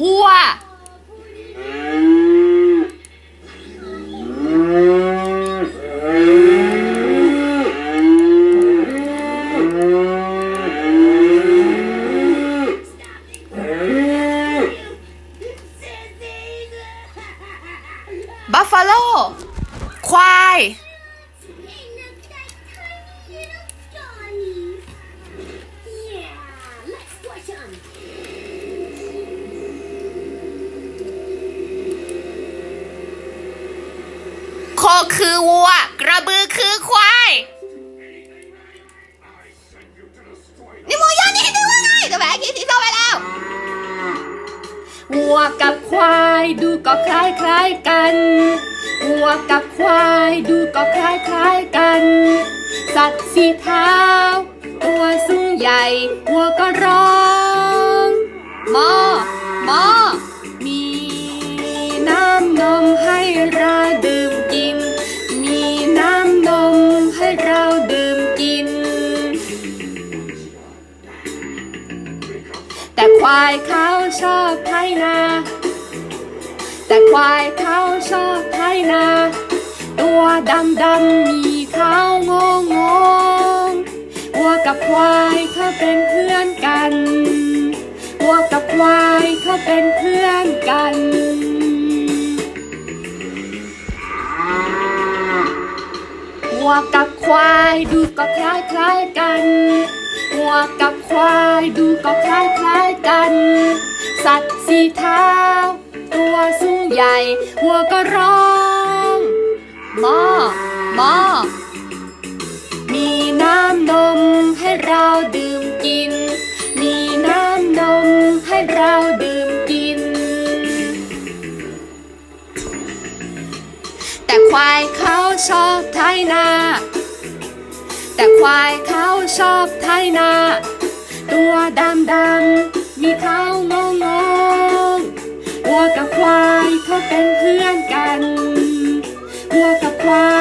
วัวบัฟ คือวัว กระบือคือควายนี่มยอนนี่ให้ดูว่าไงตัวแบกกี้สีส้มไปแล้ว วัวกับควายดูก็คล้ายคล้ายกัน วัวกับควายดูก็คล้ายคล้ายกัน สัตว์สีเท้าตัวสูงใหญ่ วัวก็ร้องมอมอ ควายเขาชอบไถนา แต่ควายเขาชอบไถนา ตัวดำดำมีเขางงงงวัวกับควายเขาเป็นเพื่อนกันวัวกับควายเขาเป็นเพื่อนกันวัวกับควายดูก็คล้ายคล้ายกันวัวกับควายดูก็คล้ายคล้าย กัน สัตว์สีเท้า ตัวสูงใหญ่วัวก็ร้องมอมอมีน้ำนมให้เราดื่มกิน มีน้ำนมให้เราดื่มกิน แต่ควายเขาชอบไถนา แต่ควายเขาชอบไถนา ตัวดำดำ มีเขางงงงวัวกับควายเขาเป็นเพื่อนกันวัวกับควาย